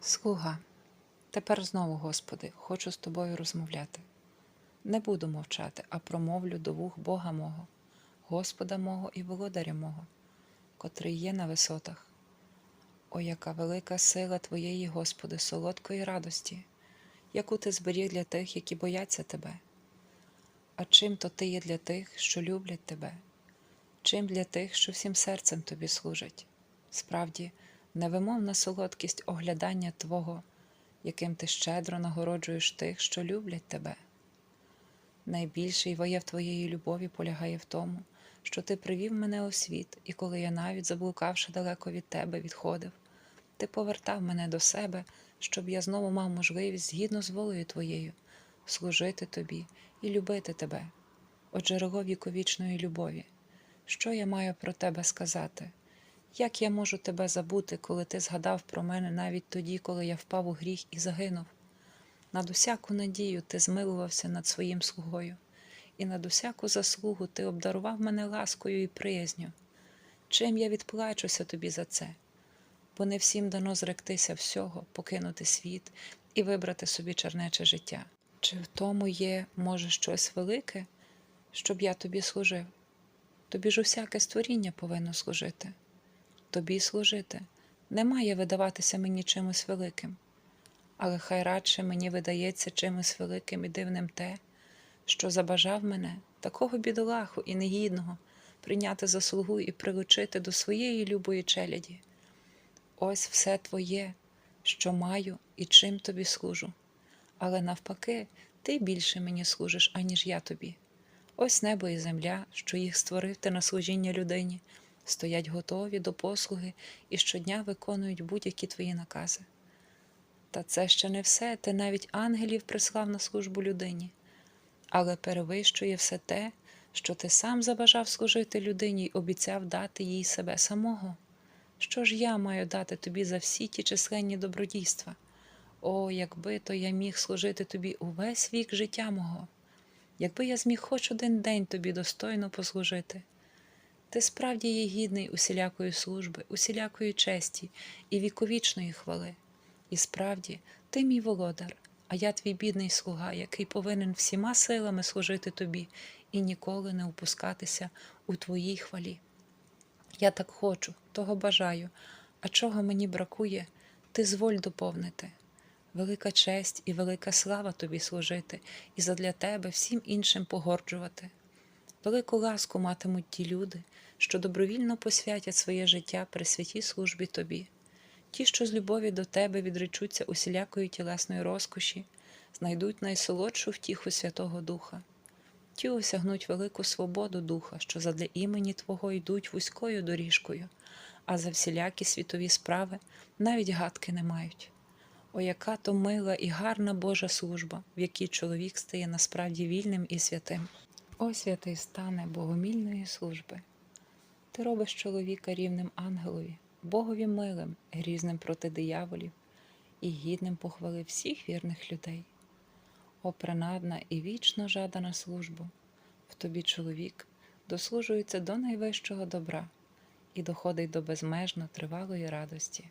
Слуга, тепер знову, Господи, хочу з тобою розмовляти. Не буду мовчати, а промовлю до вух Бога мого, Господа мого і володаря мого, котрий є на висотах. О, яка велика сила Твоєї, Господи, солодкої радості, яку ти зберіг для тих, які бояться Тебе. А чим то ти є для тих, що люблять Тебе, чим для тих, що всім серцем Тобі служать. Справді, невимовна солодкість оглядання Твого, яким ти щедро нагороджуєш тих, що люблять Тебе. Найбільший вияв Твоєї любові полягає в тому, що Ти привів мене у світ, і коли я навіть заблукавши далеко від Тебе, відходив, Ти повертав мене до себе, щоб я знову мав можливість, згідно з волею Твоєю, служити Тобі і любити Тебе, о джерело віковічної любові. Що я маю про Тебе сказати? Як я можу Тебе забути, коли Ти згадав про мене навіть тоді, коли я впав у гріх і загинув? Над усяку надію ти змилувався над своїм слугою, і над усяку заслугу ти обдарував мене ласкою і приязню. Чим я відплачуся тобі за це? Бо не всім дано зректися всього, покинути світ і вибрати собі чернече життя. Чи в тому є, може, щось велике, щоб я тобі служив? Тобі ж усяке створіння повинно служити. Тобі служити не має видаватися мені чимось великим але хай радше мені видається чимось великим і дивним те, що забажав мене, такого бідолаху і негідного, прийняти за слугу і прилучити до своєї любої челяді. Ось все твоє, що маю і чим тобі служу. Але навпаки, ти більше мені служиш, аніж я тобі. Ось небо і земля, що їх створив ти на служіння людині, стоять готові до послуги і щодня виконують будь-які твої накази. Та це ще не все, ти навіть ангелів прислав на службу людині, але перевищує все те, що ти сам забажав служити людині й обіцяв дати їй себе самого. Що ж я маю дати тобі за всі ті численні добродійства? О, якби то я міг служити тобі увесь вік життя мого, якби я зміг хоч один день тобі достойно послужити. Ти справді є гідний усілякої служби, усілякої честі і віковічної хвали. І справді, ти мій володар, а я твій бідний слуга, який повинен всіма силами служити тобі і ніколи не опускатися у твоїй хвалі. Я так хочу, того бажаю, а чого мені бракує, ти зволь доповнити. Велика честь і велика слава тобі служити, і задля тебе всім іншим погорджувати. Велику ласку матимуть ті люди, що добровільно посвятять своє життя при святій службі тобі. Ті, що з любові до тебе відречуться усілякої тілесної розкоші, знайдуть найсолодшу втіху Святого Духа. Ті осягнуть велику свободу духа, що задля імені Твого йдуть вузькою доріжкою, а за всілякі світові справи навіть гадки не мають. О, яка то мила і гарна Божа служба, в якій чоловік стає насправді вільним і святим. О, святий стане богомільної служби. Ти робиш чоловіка рівним ангелові, Богові милим, грізним проти дияволів і гідним похвали всіх вірних людей. О, принадна і вічно жадана службу, в тобі чоловік дослужується до найвищого добра і доходить до безмежно тривалої радості.